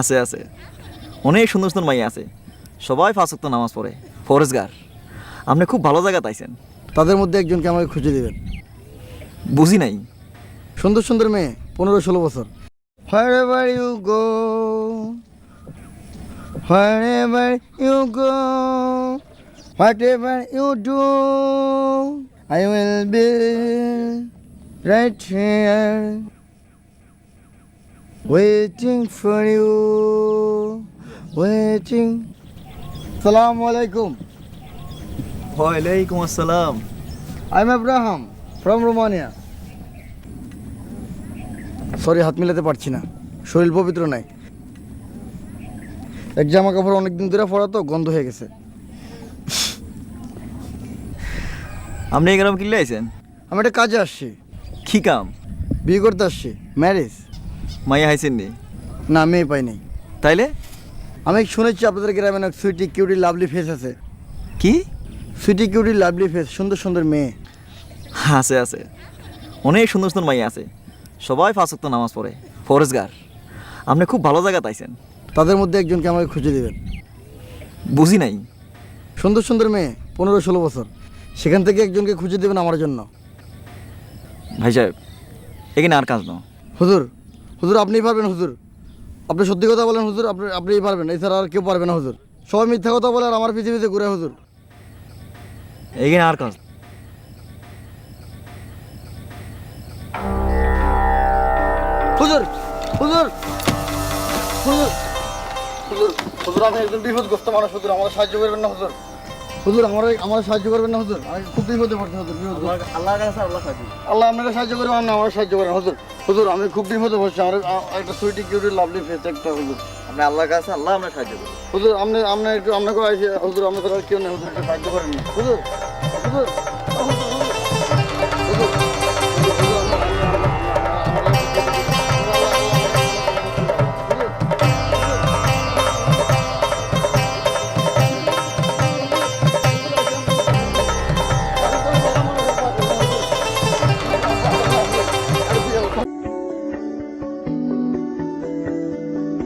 আছে আছে। অনেক সুন্দর সুন্দর মাইয়া আছে। সবাই ফাঁসক্ত নামাজ পড়ে। ফরেজগার আপনি খুব ভালো জায়গা তাইছেন তাদের মধ্যে একজনকে আমাকে খুঁজে দেবেন। বুঝি নাই। সুন্দর সুন্দর মেয়ে পনেরো ষোলো বছর। Wherever you go, wherever you go, whatever you do, I will be right here, waiting for you, waiting. Assalamu alaikum. ওয়ালাইকুম আসসালাম I'm Abraham from Romania. Sorry হাত মিলাতে পারছি না। শরীর পবিত্র নাই। এক জামা কাপড় অনেকদিন ধরে পরা তো গন্ধ হয়ে গেছে। আপনি এই গ্রাম কিনলে আইছেন? আমি একটা কাজে আসছি। কি কাম? বিয়ে করতে আসছি। ম্যারেজ মাইয়া হাইছেন নি? না মেয়ে পাই নাই। তাইলে? আমি শুনেছি আপনাদের গ্রামে না সুইটি কিউটি লাভলি ফেস আছে। কি? সুইটি কিউটি লাভলি ফেস সুন্দর সুন্দর মেয়ে। আছে আছে। অনেক সুন্দর সুন্দর মাইয়া আছে। সবাই ফাঁসক্ত নামাজ পড়ে ফরেজগার। আপনি খুব ভালো জায়গা তাইছেন তাদের মধ্যে একজনকে আমাকে খুঁজে দেবেন। বুঝি নাই। সুন্দর সুন্দর মেয়ে পনেরো ষোলো বছর। সেখান থেকে একজনকে খুঁজে দেবেন আমার জন্য। ভাই সাহেব এখানে আর কাজ না হুজুর হুজুর আপনিই পারবেন হুজুর। আপনি সত্যি কথা বলেন হুজুর আপনি আপনিই পারবেন। এছাড়া আর কেউ পারবে না হুজুর। সবাই মিথ্যা কথা বলে আর আমার পৃথিবীতে ঘুরে হুজুর। এখানে আর কাজ হুজুর হুজুর হুজুর হুজুর হুজুর আমি একজন বিপদগ্রস্ত মানুষ হুজুর আমার সাহায্য করবেন না হুজুর। হুজুর আমার আমার সাহায্য করবেন না হুজুর? আমি খুব বিপদে পড়ছি হুজুর কাছে আল্লাহ সাহায্য আল্লাহ আপনাকে সাহায্য করবেন না আমার সাহায্য করেন হুজুর। হুজুর আমি খুব বিপদে পড়ছি আমার একটা সুইটি কিউটি লাভলি ফেস একটা হুজুর। আপনি আল্লাহর কাছে আল্লাহ আপনার সাহায্য করবে হুজুর আপনি আপনি একটু আপনাকে হুজুর আর কেউ নেই হুজুর। সাহায্য করেন। হুজুর হুজুর